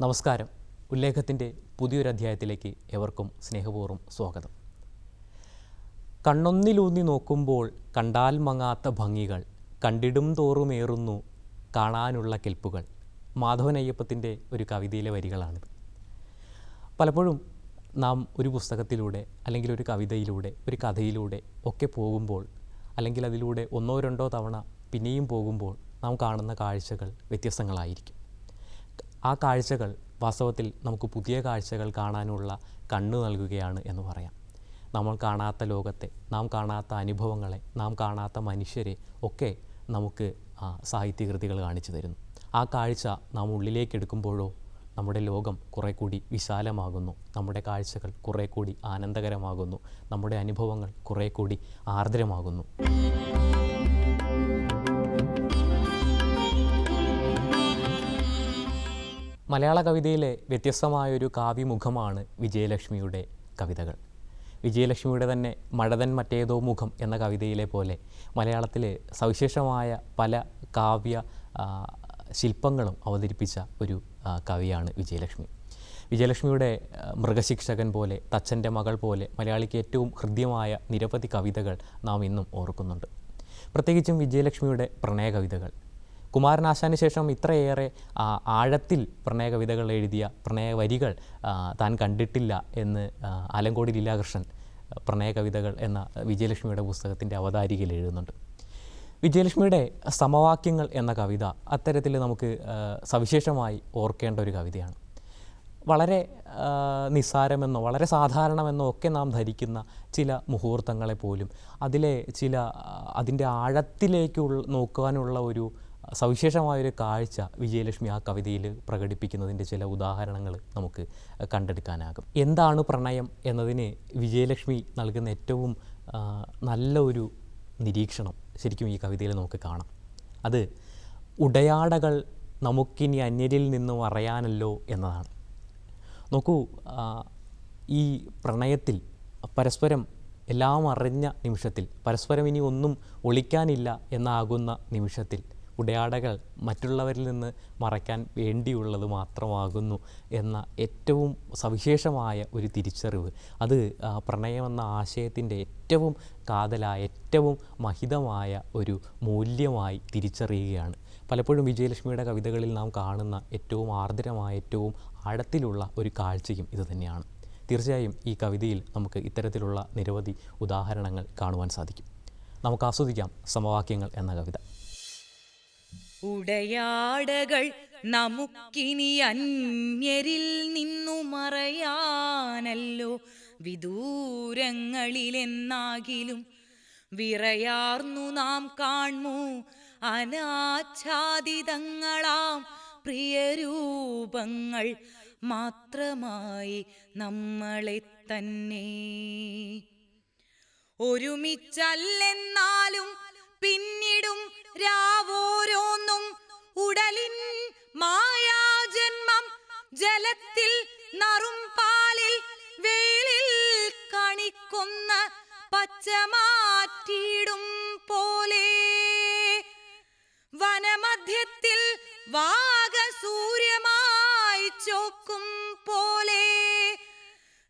നമസ്കാരം. ഉല്ലേഖത്തിന്റെ പുതിയൊരു അധ്യായത്തിലേക്ക് എവർക്കും സ്നേഹപൂർവം സ്വാഗതം. കണ്ണൊന്നിലൂന്നി നോക്കുമ്പോൾ കണ്ടാൽ മങ്ങാത്ത ഭംഗികൾ കണ്ടിടും തോറുമേറുന്നു കാണാനുള്ള കെൽപ്പുകൾ മാധവൻ അയ്യപ്പത്തിന്റെ ഒരു കവിതയിലെ വരികളാണിത്. പലപ്പോഴും നാം ഒരു പുസ്തകത്തിലൂടെ അല്ലെങ്കിൽ ഒരു കവിതയിലൂടെ ഒരു കഥയിലൂടെ ഒക്കെ പോകുമ്പോൾ അല്ലെങ്കിൽ അതിലൂടെ ഒന്നോ രണ്ടോ തവണ പിന്നെയും പോകുമ്പോൾ നാം കാണുന്ന കാഴ്ചകൾ വ്യത്യസ്തങ്ങളായിരിക്കും. ആ കാഴ്ചകൾ വാസ്തവത്തിൽ നമുക്ക് പുതിയ കാഴ്ചകൾ കാണാനുള്ള കണ്ണ് നൽകുകയാണ് എന്ന് പറയാം. നമ്മൾ കാണാത്ത ലോകത്തെ നാം കാണാത്ത അനുഭവങ്ങളെ നാം കാണാത്ത മനുഷ്യരെ ഒക്കെ നമുക്ക് സാഹിത്യകൃതികൾ കാണിച്ചു തരുന്നു. ആ കാഴ്ച നാം ഉള്ളിലേക്ക് എടുക്കുമ്പോഴോ നമ്മുടെ ലോകം കുറേ കൂടി വിശാലമാകുന്നു. നമ്മുടെ കാഴ്ചകൾ കുറേ കൂടി ആനന്ദകരമാകുന്നു. നമ്മുടെ അനുഭവങ്ങൾ കുറേ കൂടി ആർദ്രമാകുന്നു. മലയാള കവിതയിലെ വ്യത്യസ്തമായൊരു കാവ്യമുഖമാണ് വിജയലക്ഷ്മിയുടെ കവിതകൾ. വിജയലക്ഷ്മിയുടെ തന്നെ മഴതൻ മറ്റേതോ മുഖം എന്ന കവിതയിലെ പോലെ മലയാളത്തിലെ സവിശേഷമായ പല കാവ്യ ശില്പങ്ങളും അവതരിപ്പിച്ച ഒരു കവിയാണ് വിജയലക്ഷ്മി. വിജയലക്ഷ്മിയുടെ മൃഗശിക്ഷകൻ പോലെ തച്ചന്റെ മകൾ പോലെ മലയാളിക്ക് ഏറ്റവും ഹൃദ്യമായ നിരവധി കവിതകൾ നാം ഇന്നും ഓർക്കുന്നുണ്ട്. പ്രത്യേകിച്ചും വിജയലക്ഷ്മിയുടെ പ്രണയ കവിതകൾ കുമാരനാശാന് ശേഷം ഇത്രയേറെ ആഴത്തിൽ പ്രണയ കവിതകൾ എഴുതിയ പ്രണയ വരികൾ താൻ കണ്ടിട്ടില്ല എന്ന് ആലങ്കോടി ലീലാകൃഷ്ണൻ പ്രണയകവിതകൾ പ്രണയ കവിതകൾ എന്ന വിജയലക്ഷ്മിയുടെ പുസ്തകത്തിന്റെ അവതാരികയിൽ എഴുതുന്നുണ്ട്. വിജയലക്ഷ്മിയുടെ സമവാക്യങ്ങൾ എന്ന കവിത അത്തരത്തിൽ നമുക്ക് സവിശേഷമായി ഓർക്കേണ്ട ഒരു കവിതയാണ്. വളരെ നിസ്സാരമെന്നോ വളരെ സാധാരണമെന്നോ ഒക്കെ നാം ധരിക്കുന്ന ചില മുഹൂർത്തങ്ങളെ പോലും അതിലെ ചില അതിന്റെ ആഴത്തിലേക്ക് നോക്കാനുള്ള ഒരു സവിശേഷമായൊരു കാഴ്ച വിജയലക്ഷ്മി ആ കവിതയിൽ പ്രകടിപ്പിക്കുന്നതിന്റെ ചില ഉദാഹരണങ്ങൾ നമുക്ക് കണ്ടെടുക്കാനാകും. എന്താണ് പ്രണയം എന്നതിന് വിജയലക്ഷ്മി നൽകുന്ന ഏറ്റവും നല്ല ഒരു നിരീക്ഷണം ശരിക്കും ഈ കവിതയിൽ നമുക്ക് കാണാം. അത് ഉടയാടകൾ നമുക്കിനി അന്യരിൽ നിന്നും അറിയാനല്ലോ എന്നതാണ്. നോക്കൂ ഈ പ്രണയത്തിൽ പരസ്പരം എല്ലാം അറിഞ്ഞ നിമിഷത്തിൽ പരസ്പരം ഇനി ഒന്നും ഒളിക്കാനില്ല എന്നാകുന്ന നിമിഷത്തിൽ ഉടയാടകൾ മറ്റുള്ളവരിൽ നിന്ന് മറയ്ക്കാൻ വേണ്ടിയുള്ളത് മാത്രമാകുന്നു എന്ന ഏറ്റവും സവിശേഷമായ ഒരു തിരിച്ചറിവ്. അത് പ്രണയമെന്ന ആശയത്തിന്റെ ഏറ്റവും കാതലായ ഏറ്റവും മഹിതമായ ഒരു മൂല്യമായി തിരിച്ചറിയുകയാണ്. പലപ്പോഴും വിജയലക്ഷ്മിയുടെ കവിതകളിൽ നാം കാണുന്ന ഏറ്റവും ആർദ്രമായ ഏറ്റവും ആഴത്തിലുള്ള ഒരു കാഴ്ചയും ഇതുതന്നെയാണ് തീർച്ചയായും ഈ കവിതയിൽ നമുക്ക് ഇത്തരത്തിലുള്ള നിരവധി ഉദാഹരണങ്ങൾ കാണുവാൻ സാധിക്കും. നമുക്ക് ആസ്വദിക്കാം സമവാക്യങ്ങൾ എന്ന കവിത. ഉടയാടകൾ നമുക്കിനി അന്യരിൽ നിന്നു മറയാനല്ലോ. വിദൂരങ്ങളിലെന്നാകിലും വിറയാർന്നു നാം കാൺമു അനാച്ഛാദിതങ്ങളാം പ്രിയരൂപങ്ങൾ മാത്രമായി നമ്മളെ തന്നെ. ഒരുമിച്ചല്ലെന്നാലും പിന്നിടും രാവോരോന്നും. ഉടലിൻ മായാജന്മം ജലത്തിൽ നറും പാലിൽ വേളിൽ കണിക്കുന്ന പച്ചമാറ്റിയിടും പോലെ. വനമധ്യത്തിൽ വാഗസൂര്യമായി ചോക്കും പോലെ.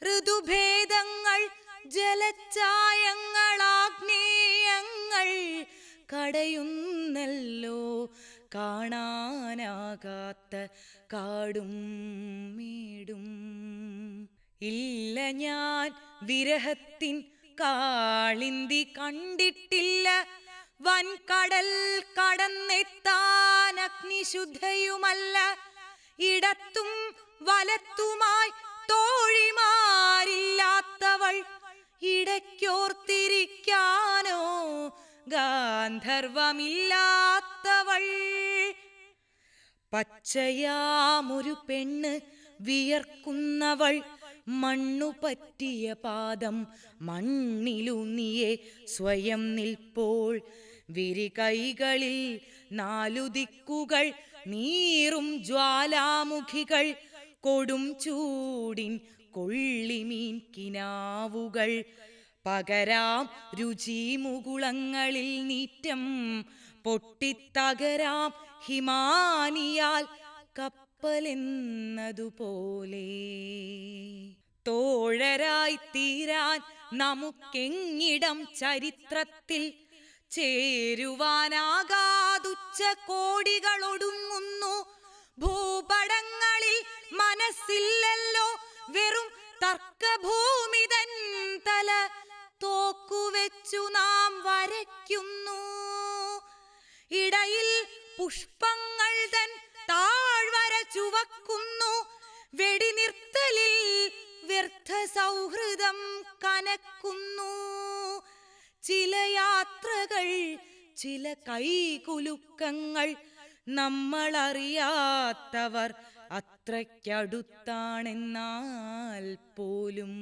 ഋതുഭേദങ്ങൾ ജലച്ചായങ്ങളാഗ്നേയങ്ങൾ കടയുന്നല്ലോ. കാണാനാകാത്ത കാടും മീടും ഇല്ല ഞാൻ വിരഹത്തിൻ കാളിന്തി കണ്ടിട്ടില്ല. വൻകടൽ കടന്നെത്താൻ അഗ്നിശുദ്ധയുമല്ല. ഇടത്തും വലത്തുമായി തോഴിമാരില്ലാത്തവൾ ഇടയ്ക്കോർത്തിരിക്കാനോ ഗാന്ധർവമില്ലാത്തവൾ. പച്ചയാമൊരു പെണ്ണ് വിയർക്കുന്നവൾ. മണ്ണു പറ്റിയ പാദം മണ്ണിലൂന്നിയെ സ്വയം നിൽപ്പോൾ. വിരികൈകളിൽ നാലു ദിക്കുകൾ നീറും ജ്വാലാമുഖികൾ. കൊടും ചൂടിൻ കൊള്ളിമീൻ കിനാവുകൾ. പകരാം രുചി മുകുളങ്ങളിൽ നീറ്റം. പൊട്ടിത്തകരാം ഹിമാനിയാൽ കപ്പ കപ്പലെന്നതുപോലെ. തോഴരായി തീരാൻ നമുക്കെങ്ങിടം ചരിത്രത്തിൽ ചേരുവാനാകാതുച്ച കോടികളൊടുങ്ങുന്നു. ഭൂപടങ്ങളിൽ മനസ്സില്ലല്ലോ വെറും തർക്കഭൂമിതൻ തല തോക്കുവെച്ചു നാം വരയ്ക്കുന്നു. ഇടയിൽ പുഷ്പങ്ങൾ തൻ താഴ്വര ചുവക്കുന്നു. വെടിനിർത്തലിൽ വ്യർത്ഥ സൗഹൃദം കനക്കുന്നു. ചില യാത്രകൾ ചില കൈകുലുക്കങ്ങൾ നമ്മളറിയാത്തവർ അത്രയ്ക്കടുത്താണെന്നാൽ പോലും.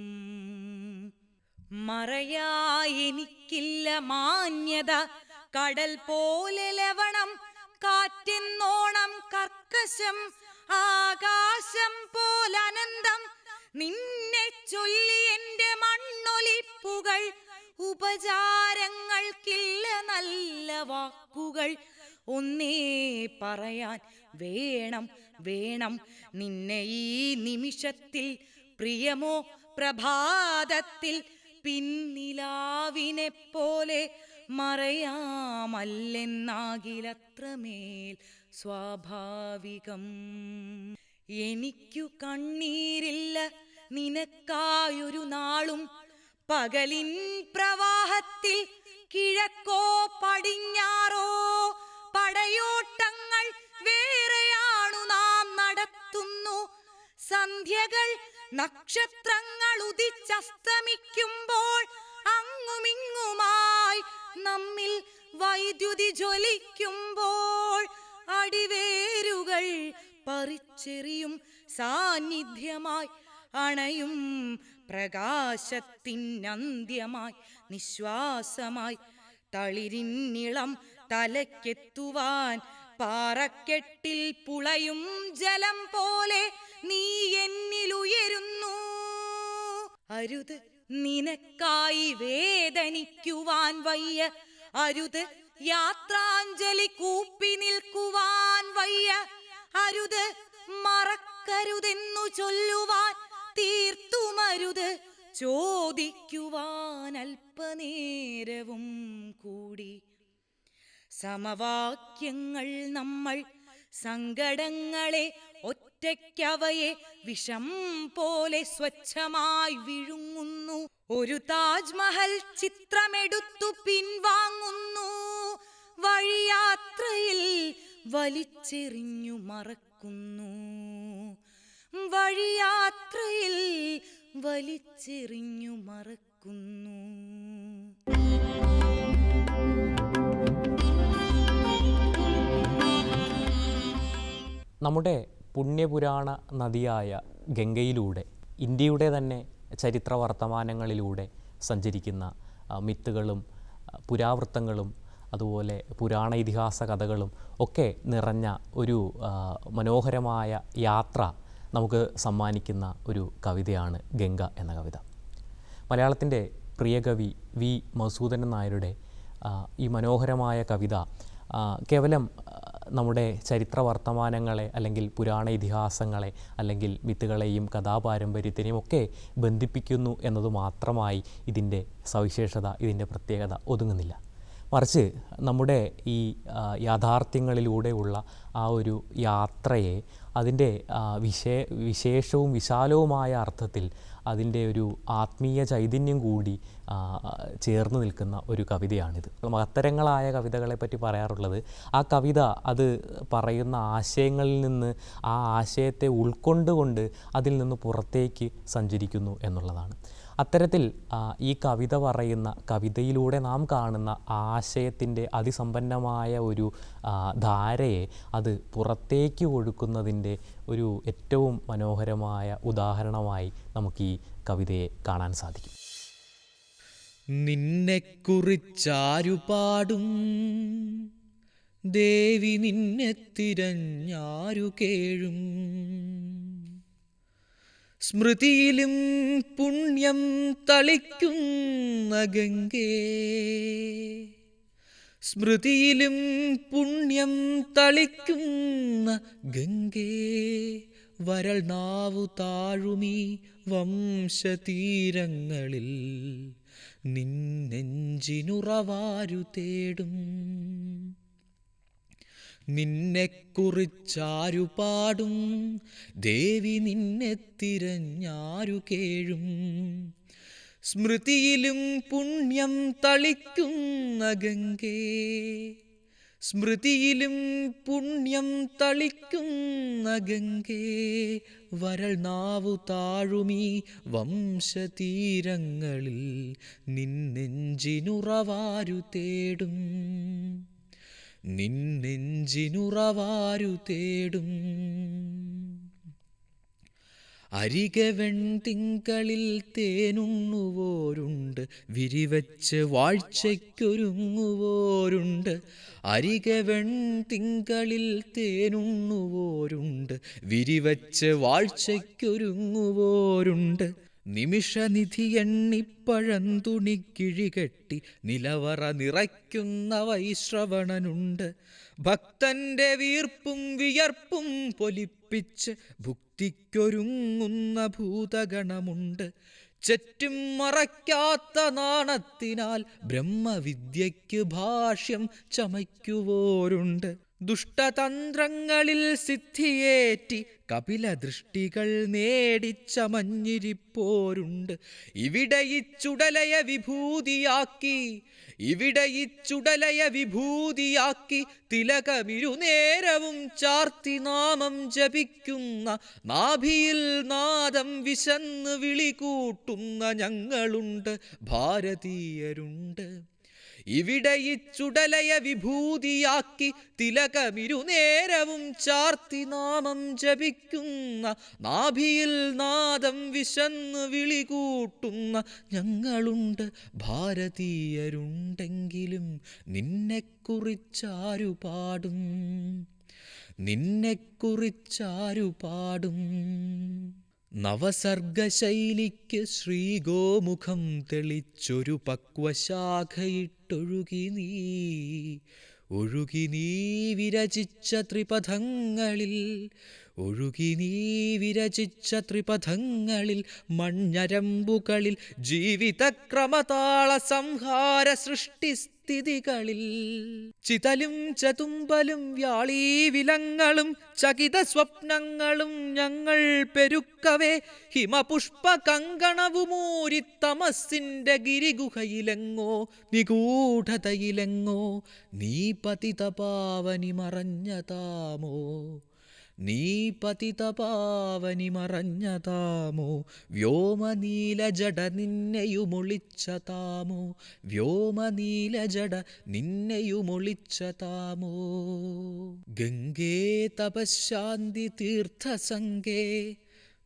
മറയായി എനിക്കില്ല മാന്യത. കടൽ പോലെ ലവണം കാറ്റെന്നോണം കർക്കശം ആകാശം പോലനന്തം നിന്നെ ചൊല്ലി എന്റെ മണ്ണൊലിപ്പുകൾ ഉപചാരങ്ങൾക്കില്ല നല്ല വാക്കുകൾ. ഒന്നേ പറയാൻ വേണം വേണം നിന്നെ ഈ നിമിഷത്തിൽ പ്രിയമോ പ്രഭാതത്തിൽ. പിന്നിലാവിനെ പോലെ മറയാമല്ലെന്നാകിലത്രമേൽ സ്വാഭാവികം. എനിക്കു കണ്ണീരില്ല നിനക്കായൊരു നാളും. പകലിൻ പ്രവാഹത്തിൽ കിഴക്കോ പടിഞ്ഞാറോ പടയോട്ടങ്ങൾ വേറെയാണു നാം നടത്തുന്നു. സന്ധ്യകൾ നക്ഷത്രങ്ങൾ ഉദിച്ചസ്തമിക്കുമ്പോൾ അങ്ങുമിങ്ങുമായി നമ്മിൽ വൈദ്യുതി ജ്വലിക്കുമ്പോൾ അടിവേരുകൾ പറിച്ചെറിയും സാന്നിധ്യമായി അണയും പ്രകാശത്തിൻ അന്ത്യമായി നിശ്വാസമായി തളിരിന്നിളം തലക്കെത്തുവാൻ പാറക്കെട്ടിൽ പുളയും ജലം പോലെ നീ എന്നിലുയരുന്നു. അരുത് നിനക്കായി വേദനിക്കുവാൻ വയ്യ. അരുത് യാത്രാഞ്ജലി കൂപ്പി നിൽക്കുവാൻ വയ്യ. അരുത് മറക്കരുതെന്നു ചൊല്ലുവാൻ തീർത്തുമരുത്. ചോദിക്കുവാൻ അല്പനേരവും കൂടി സമവാക്യങ്ങൾ നമ്മൾ സങ്കടങ്ങളെ ഒറ്റയ്ക്കവയെ വിഷം പോലെ സ്വച്ഛമായി വിഴുങ്ങുന്നു. ഒരു താജ്മഹൽ ചിത്രമെടുത്തു പിൻവാങ്ങുന്നു. വഴിയാത്രയിൽ വലിച്ചെറിഞ്ഞു മറക്കുന്നു. വഴിയാത്രയിൽ വലിച്ചെറിഞ്ഞു മറക്കുന്നു. നമ്മുടെ പുണ്യപുരാണ നദിയായ ഗംഗയിലൂടെ ഇന്ത്യയുടെ തന്നെ ചരിത്ര വർത്തമാനങ്ങളിലൂടെ സഞ്ചരിക്കുന്ന മിത്തുകളും പുരാവൃത്തങ്ങളും അതുപോലെ പുരാണ ഇതിഹാസ കഥകളും ഒക്കെ നിറഞ്ഞ ഒരു മനോഹരമായ യാത്ര നമുക്ക് സമ്മാനിക്കുന്ന ഒരു കവിതയാണ് ഗംഗ എന്ന കവിത. മലയാളത്തിന്റെ പ്രിയ കവി വി മസൂദൻ നായരുടെ ഈ മനോഹരമായ കവിത കേവലം നമ്മുടെ ചരിത്ര വർത്തമാനങ്ങളെ അല്ലെങ്കിൽ പുരാണ ഇതിഹാസങ്ങളെ അല്ലെങ്കിൽ മിത്തുകളെയും കഥാപാരമ്പര്യത്തിനെയും ഒക്കെ ബന്ധിപ്പിക്കുന്നു എന്നത് മാത്രമായി ഇതിന്റെ സവിശേഷത ഇതിന്റെ പ്രത്യേകത ഒതുങ്ങുന്നില്ല. മറിച്ച് നമ്മുടെ ഈ യാഥാർത്ഥ്യങ്ങളിലൂടെയുള്ള ആ ഒരു യാത്രയെ അതിന്റെ വിശേ വിശേഷവും വിശാലവുമായ അർത്ഥത്തിൽ അതിന്റെ ഒരു ആത്മീയ ചൈതന്യം കൂടി ചേർന്ന് നിൽക്കുന്ന ഒരു കവിതയാണിത്. മഹത്തരങ്ങളായ കവിതകളെ പറ്റി പറയാറുള്ളത് ആ കവിത അത് പറയുന്ന ആശയങ്ങളിൽ നിന്ന് ആ ആശയത്തെ ഉൾക്കൊണ്ടുകൊണ്ട് അതിൽ നിന്ന് പുറത്തേക്ക് സഞ്ചരിക്കുന്നു എന്നുള്ളതാണ്. അത്തരത്തിൽ ഈ കവിത പറയുന്ന കവിതയിലൂടെ നാം കാണുന്ന ആശയത്തിന്റെ അതിസമ്പന്നമായ ഒരു ധാരയെ അത് പുറത്തേക്ക് ഒഴുക്കുന്നതിന്റെ ഒരു ഏറ്റവും മനോഹരമായ ഉദാഹരണമായി നമുക്ക് ഈ കവിതയെ കാണാൻ സാധിക്കും. നിന്നെക്കുറിച്ചാരു പാടും ദേവി നിന്നെ തിരഞ്ഞാരു കേഴും സ്മൃതിയിലും പുണ്യം തളിക്കുന്ന ഗംഗേ. സ്മൃതിയിലും പുണ്യം തളിക്കുന്ന ഗംഗേ. വരൾ നാവു താഴുമീ വംശതീരങ്ങളിൽ നിന്നെഞ്ചിനുറവാരു തേടും. നിന്നെക്കുറിച്ചാരു പാടും ദേവി നിന്നെ തിരഞ്ഞാരു കേഴും സ്മൃതിയിലും പുണ്യം തളിക്കുന്ന ഗംഗേ സ്മൃതിയിലും പുണ്യം തളിക്കുന്ന ഗംഗേ വരൾ നാവു താഴുമീ വംശതീരങ്ങളിൽ നിന്നെഞ്ചിനുറവാരു തേടും. നിന്നെഞ്ചിനുറവാരു തേടും. അരികവെൺ തിങ്കളിൽ തേനുണ്ണുവോരുണ്ട് വിരിവച്ച് വാഴ്ചയ്ക്കൊരുങ്ങുവോരുണ്ട്. അരികവെൺ തിങ്കളിൽ തേനുണ്ണുവോരുണ്ട് വിരിവച്ച് വാഴ്ചയ്ക്കൊരുങ്ങുവോരുണ്ട്. നിമിഷനിധി എണ്ണിപ്പഴന്തുണിക്കിഴികെട്ടി നിലവറ നിറയ്ക്കുന്ന വൈശ്രവണനുണ്ട്. ഭക്തന്റെ വീർപ്പും വിയർപ്പും പൊലിപ്പിച്ച് ഭുക്തിക്കൊരുങ്ങുന്ന ഭൂതഗണമുണ്ട്. ചെറ്റും മറയ്ക്കാത്ത നാണത്തിനാൽ ബ്രഹ്മവിദ്യയ്ക്ക് ഭാഷ്യം ചമയ്ക്കുവോരുണ്ട്. ദുഷ്ടതന്ത്രങ്ങളിൽ സിദ്ധിയേറ്റി കപില ദൃഷ്ടികൾ നേടിച്ചമഞ്ഞിരിപ്പോരുണ്ട്. ഇവിടെ ഈ ചുടലയ വിഭൂതിയാക്കി ഇവിടെ ഈ ചുടലയ വിഭൂതിയാക്കി തിലകമിരുനേരവും ചാർത്തി നാമം ജപിക്കുന്ന നാഭിയിൽ നാദം വിശന്ന് വിളികൂട്ടുന്ന ഞങ്ങളുണ്ട് ഭാരതീയരുണ്ട്. ഇവിടെ ഈ ചുടലയ വിഭൂതിയാക്കി തിലകമിരുനേരവും ചാർത്തി നാമം ജപിക്കുന്ന നാഭിയിൽ നാദം വിശന്ന് വിളികൂട്ടുന്ന ഞങ്ങളുണ്ട് ഭാരതീയരുണ്ടെങ്കിലും നിന്നെക്കുറിച്ചാരു പാടും. നിന്നെക്കുറിച്ചാരു പാടും. നവസർഗശൈലിക്ക് ശ്രീഗോമുഖം തെളിച്ചൊരു പക്വശാഖയിട്ടൊഴുകി നീ ഒഴുകി നീ വിരചിച്ച ത്രിപഥങ്ങളിൽ ഒഴുകി നീ വിരചിച്ച ത്രിപഥങ്ങളിൽ മൺഞരമ്പുകളിൽ ജീവിതക്രമതാള സംഹാര സൃഷ്ടി സ്ഥിതികളിൽ ചിതലും ചതുമ്പലും വ്യാളീ വിലങ്ങളും ചകിത സ്വപ്നങ്ങളും ഞങ്ങൾ പെരുക്കവേ ഹിമപുഷ്പ കങ്കണവുമൂരി തമസിന്റെ ഗിരിഗുഹയിലെങ്ങോ നിഗൂഢതയിലെങ്ങോ നീ പതിത പാവനി മറഞ്ഞതാമോ? നീ പതിത പാവനി മറഞ്ഞതാമോ വ്യോമനീല ജട നിന്നെയുമൊളിച്ചതാമോ? വ്യോമനീല ജട നിന്നെയുമൊളിച്ചതാമോ? ഗംഗേ തപശാന്തി തീർത്ഥസംഗേ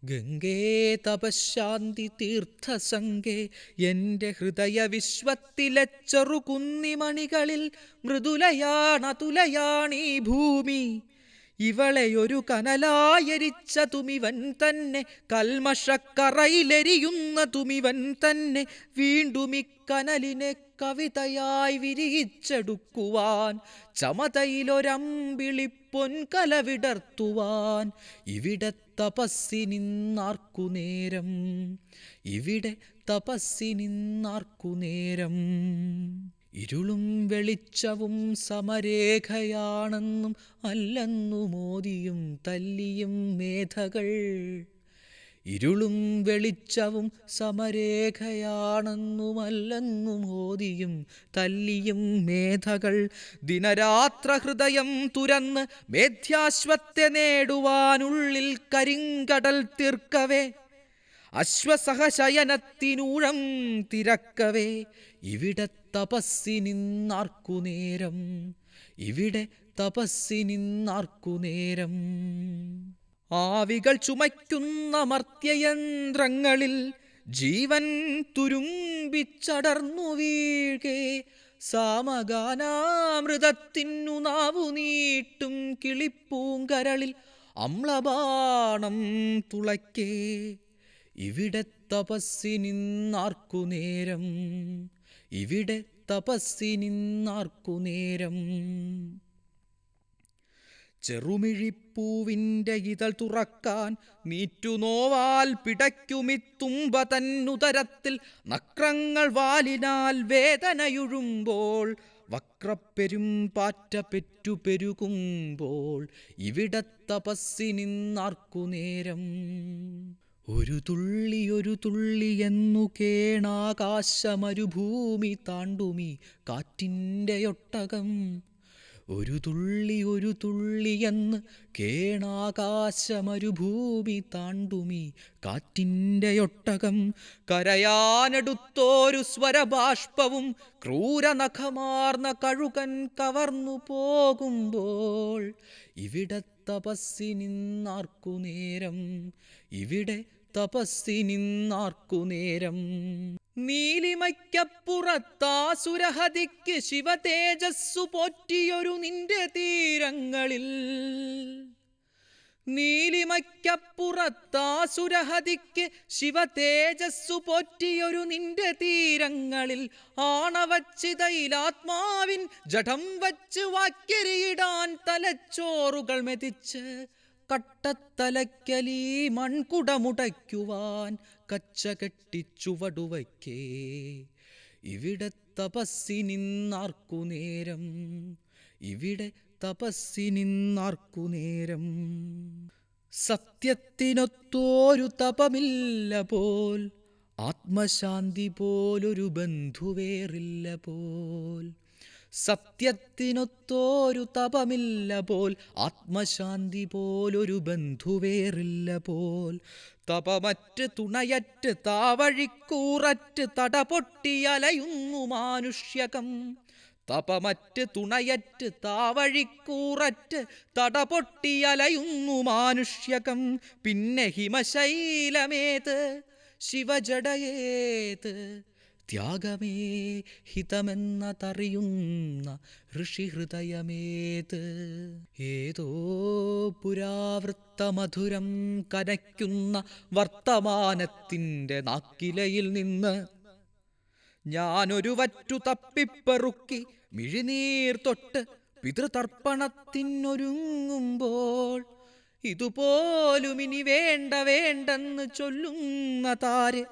ഗംഗേ തപശാന്തി തീർത്ഥസംഗേ എന്റെ ഹൃദയ വിശ്വത്തിലെ ചെറുകുന്നിമണികളിൽ മൃദുലയാണതുലയാണീ ഭൂമി ഇവളെ ഒരു കനലായരിച്ച തുമിവൻ തന്നെ കൽമഷക്കറയിലെരിയുന്ന തുമിവൻ തന്നെ വീണ്ടും ഇക്കനലിനെ കവിതയായി വിരിയിച്ചെടുക്കുവാൻ ചമതയിലൊരമ്പിളി കലവിടർത്തുവാൻ. ഇവിടെ തപസ്സിനിന്നാർക്കു നേരം ഇവിടെ തപസ്സിനിന്നാർക്കു നേരം ഇരുളും വെളിച്ചവും സമരേഖയാണെന്നും അല്ലെന്നു മോദിയും തല്ലിയും മേധകൾ. ഇരുളും വെളിച്ചവും സമരേഖയാണെന്നുമല്ലെന്നു മോദിയും തല്ലിയും മേധകൾ. ദിനരാത്ര ഹൃദയം തുരന്ന് മേധ്യാശ്വത്തെ നേടുവാനുള്ളിൽ കരിങ്കടൽ തീർക്കവേ. അശ്വസഹശയനത്തിനൂഴം തിരക്കവേ. ഇവിടെ തപസ്സി നിന്നാർക്കു നേരം ഇവിടെ തപസ്സി നിന്നാർക്കു നേരം ആവികൾ ചുമയ്ക്കുന്ന മർത്യയന്ത്രങ്ങളിൽ ജീവൻ തുരുമ്പിച്ചടർന്നു വീഴേ. സാമഗാനാമൃതത്തിനു നാവു നീട്ടും കിളിപ്പൂങ്കരളിൽ അമ്ലബാണം തുളയ്ക്കേ. ഇവിടെ തപസ്സി നിന്നാർക്കു നേരം ഇവിടെ തപസ്സിനിന്നാർക്കു നേരം ചെറുമിഴിപ്പൂവിന്റെ ഇതൾ തുറക്കാൻ നീറ്റുനോവാൽ പിടയ്ക്കുമിത്തുമ്പ തന്നുതരത്തിൽ നക്രങ്ങൾ വാലിനാൽ വേദനയുഴുമ്പോൾ വക്രപ്പെരും പാറ്റ പെറ്റു പെരുകുമ്പോൾ ഇവിടെ തപസ്സിനിന്നാർക്കു നേരം ഒരു തുള്ളി ഒരു തുള്ളി എന്നു കേണാകാശമരുഭൂമി താണ്ടുമി കാറ്റിന്റെ ഒട്ടകം. ഒരു തുള്ളി ഒരു തുള്ളി എന്ന് കേണാകാശമരുഭൂമി താണ്ടുമി കാറ്റിന്റെ ഒട്ടകം. കരയാനെടുത്തോരു സ്വരബാഷ്പവും ക്രൂരനഖമാർന്ന കഴുകൻ കവർന്നു പോകുമ്പോൾ ഇവിടെ തപസ്സിനിന്നാർക്കു നേരം. ഇവിടെ തപസ്സിനിന്നാർക്കു നേരം. നീലിമയ്ക്കപ്പുറത്താസുരഹതിക്ക് ശിവതേജസ്സു പോറ്റിയൊരു നിന്റെ തീരങ്ങളിൽ. നീലിമയ്ക്കപ്പുറത്താസുരഹതിക്ക് ശിവതേജസ്സു പോറ്റിയൊരു നിന്റെ തീരങ്ങളിൽ ആണവച്ചിതയിലാത്മാവിൻ ജഠം വച്ച് വാക്കരിയിടാൻ തലച്ചോറുകൾ മെതിച്ച് കട്ടത്തലയ്ക്കലീ മൺകുടമുടയ്ക്കുവാൻ കച്ച കെട്ടിച്ചുവടുവയ്ക്കേ ഇവിടെ തപസ്സിനിന്നാർക്കു നേരം ഇവിടെ തപസ്സിനിന്നാർക്കു നേരം. സത്യത്തിനൊത്തോരു തപമില്ല പോൽ ആത്മശാന്തി പോലൊരു ബന്ധുവേറില്ല പോൽ. സത്യത്തിനൊത്തോരു തപമില്ല പോൽ ആത്മശാന്തി പോലൊരു ബന്ധുവേറില്ല പോൽ. തപമറ്റ് തുണയറ്റ് താവഴിക്കൂററ്റ് തടപൊട്ടിയലയുന്നു മാനുഷ്യകം. തപമറ്റ് തുണയറ്റ് താവഴിക്കൂററ്റ് തടപൊട്ടിയലയുന്നു മാനുഷ്യകം. പിന്നെ ഹിമശൈലമേത്? ശിവജടയേത്? ത്യാഗമേ ഹിതമെന്നതറിയുന്ന ഋഷിഹൃദയമേത്? ഏതോ പുരാവൃത്തമധുരം കനയ്ക്കുന്ന വർത്തമാനത്തിന്റെ നാക്കിലയിൽ നിന്ന് ഞാനൊരു വറ്റു തപ്പിപ്പെറുക്കി മിഴിനീർ തൊട്ട് പിതൃതർപ്പണത്തിനൊരുങ്ങുമ്പോൾ ഇതുപോലും ഇനി വേണ്ട വേണ്ടെന്ന് ചൊല്ലുന്ന താര്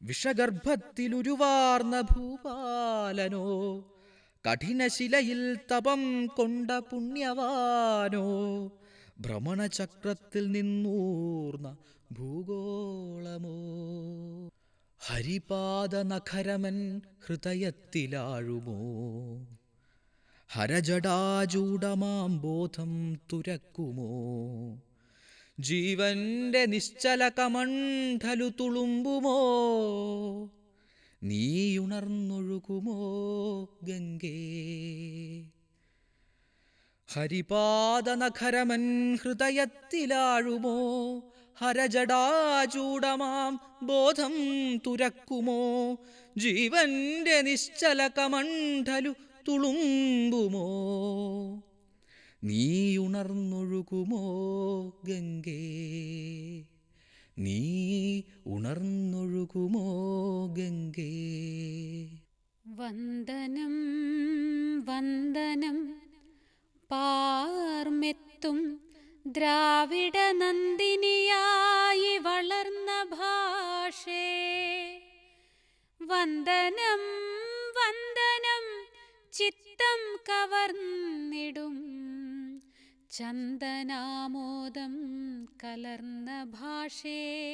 വിഷഗർഭത്തിലുരുവാർന്ന ഭൂപാലനോ കഠിനശിലയിൽ തപം കൊണ്ട പുണ്യവാനോ ഭ്രമണചക്രത്തിൽ നിന്നൂർന്ന ഭൂഗോളമോ? ഹരിപാദ നഖരമൻ ഹൃദയത്തിലാഴുമോ? ഹരജടാചൂടമാം ബോധം തുരക്കുമോ? ജീവന്റെ നിശ്ചല കമണ്ഠലു തുളുമ്പുമോ? നീയുണർന്നൊഴുകുമോ ഗംഗേ? ഹരിപാദനഖരമൻ ഹൃദയത്തിലാഴുമോ? ഹരജടാചൂടമാം ബോധം തുരക്കുമോ? ജീവന്റെ നിശ്ചല കമണ്ഡലു തുളുമ്പുമോ? നീ ഉണർന്നൊഴുകുമോ ഗംഗേ? നീ ഉണർന്നൊഴുകുമോ ഗംഗേ? വന്ദനം വന്ദനം പാർമെത്തും ദ്രാവിഡ നന്ദിനിയായി വളർന്ന ഭാഷേ. വന്ദനം വന്ദനം ചിത്തം കവർന്നിടും. ചന്ദനാമോദം കലർന്ന ഭാഷേ.